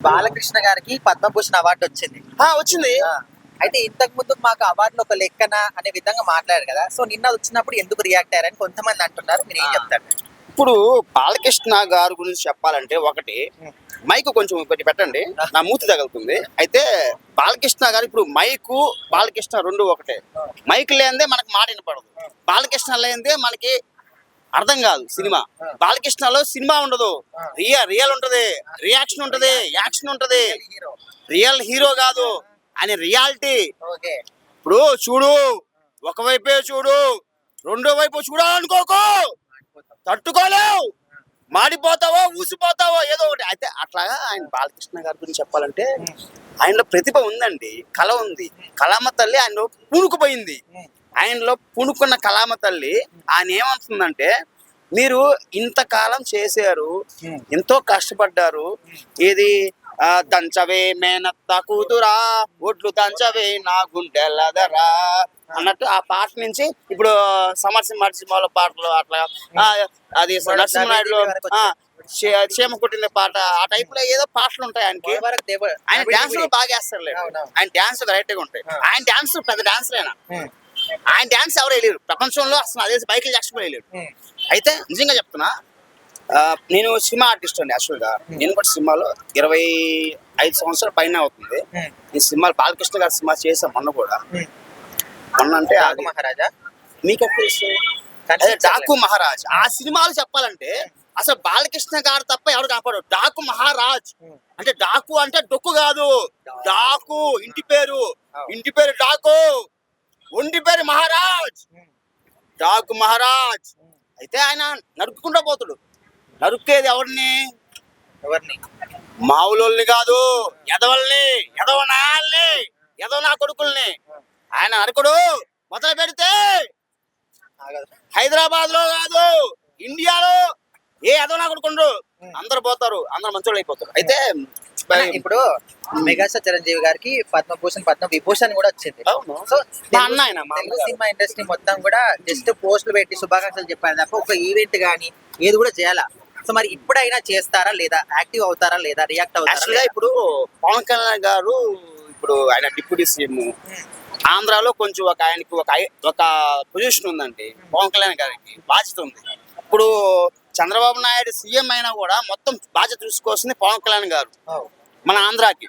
బాలకృష్ణ గారికి పద్మభూషణ్ అవార్డు వచ్చింది. వచ్చింది. అయితే ఇంతకు ముందు మాకు అవార్డులు ఒక లెక్కన అనే విధంగా మాట్లాడారు కదా. సో నిన్న వచ్చినప్పుడు ఎందుకు రియాక్ట్ అయ్యారని కొంతమంది అంటున్నారు. మీరు ఏం. చెప్తారు? ఇప్పుడు బాలకృష్ణ గారి గురించి చెప్పాలంటే ఒకటి మైక్ కొంచెం ఒకటి పెట్టండి. నా మూతి తగులుతుంది. అయితే బాలకృష్ణ గారు ఇప్పుడు మైకు బాలకృష్ణ రెండు ఒకటే. మైక్ లేనిదే మనకు మాట వినపడదు. బాలకృష్ణ లేనిదే మనకి అర్థం కాదు సినిమా. బాలకృష్ణలో సినిమా ఉండదు. రియల్ రియల్ ఉంటది. రియాక్షన్ ఉంటది. యాక్షన్ ఉంటది. Real hero. కాదు. అని రియాలిటీ. ఇప్పుడు చూడు. ఒకవైపే చూడు. రెండో వైపు చూడాలనుకోకు తట్టుకోలేవు. మాడిపోతావో ఊసిపోతావో ఏదో ఒకటి. అయితే అట్లాగా ఆయన బాలకృష్ణ గారి గురించి చెప్పాలంటే ఆయనలో ప్రతిభ ఉందండి. కళ ఉంది. కళామ తల్లి ఆయనలో పూనుకుపోయింది. ఆయనలో పూనుకున్న కళామ తల్లి ఆయన ఏమంటుందంటే మీరు ఇంతకాలం చేశారు ఎంతో కష్టపడ్డారు ఏది ఆ, దంచవే మేనత్త కూతురా ఒడ్లు దంచవే నా గుండెలదరా అన్నట్టు ఆ పాట నుంచి ఇప్పుడు సమర్సి మర్సిమాల పాటలు అట్లా అది నరసింహనాయుడులో చే- చీమ కుట్టిన పాట ఆ టైప్లో ఏదో పాటలు ఉంటాయి ఆయనకి ఆయన డాన్స్. బాగా వేస్తారు. ఆయన డాన్స్ రైట్గా ఉంటాయి. ఆయన డాన్స్ పెద్ద డాన్స్ అయినా ఆయన డాన్స్ ఎవరు వేయలేరు. ప్రపంచంలో అసలు అదే మైకిల్ జాక్సన్ కూడా వేయలేరు అయితే నిజంగా చెప్తున్నా నేను సినిమా ఆర్టిస్ట్ అండి యాక్చువల్గా. నేను కూడా సినిమాలో ఇరవై ఐదు సంవత్సరాల పైన అవుతుంది. ఈ సినిమా బాలకృష్ణ గారి సినిమా చేసాం మొన్న కూడా. మొన్న అంటే అది- మహారాజా? మీకు తెలుసు? అదే. డాకు మహారాజ్. ఆ సినిమాలు చెప్పాలంటే అసలు బాలకృష్ణ గారు తప్ప ఎవరు కాపాడు డాకు మహారాజ్. అంటే డాకు అంటే డొక్కు కాదు. డాకు. ఇంటి పేరు. ఇంటి పేరు డాకు. పేరు మహారాజ్ డాకు మహారాజ్. అయితే ఆయన నరుక్కుంటూ పోతాడు నరుక్కేది ఎవరిని ఎవరిని మావులోల్ని కాదు ఎదవల్ని ఎదవ నాయల్ని ఎదవ నా కొడుకుల్ని ఆయన నరకుడు మొదలు పెడితే. హైదరాబాద్లో కాదు ఇండియాలో ఏ ఎదవ నా కొడుకుండ్రు. అందరు పోతారు అందరు మంచోళ్ళు అయిపోతారు అయితే ఇప్పుడు మెగాస్టార్ చిరంజీవి గారికి పద్మభూషణ్ పద్మ విభూషణ్ కూడా వచ్చింది. సో తెలుగు. సినిమా ఇండస్ట్రీ మొత్తం కూడా జస్ట్ పోస్టులు పెట్టి శుభాకాంక్షలు చెప్పారు తప్ప ఒక ఈవెంట్ గానీ ఏది కూడా చేయాలా సో మరి ఇప్పుడైనా చేస్తారా లేదా యాక్టివ్ అవుతారా లేదా రియాక్ట్ అవుతారా? ఇప్పుడు పవన్ కళ్యాణ్ గారు ఇప్పుడు ఆయన డిప్యూటీ సీఎం ఆంధ్రాలో కొంచెం ఒక ఆయనకి ఒక ఒక పొజిషన్ ఉందండి పవన్ కళ్యాణ్ గారికి బాధ్యత ఉంది ఇప్పుడు చంద్రబాబు నాయుడు సీఎం అయినా కూడా మొత్తం బాధ్యత చూసుకోవాల్సింది పవన్ కళ్యాణ్ గారు. మన ఆంధ్రాకి.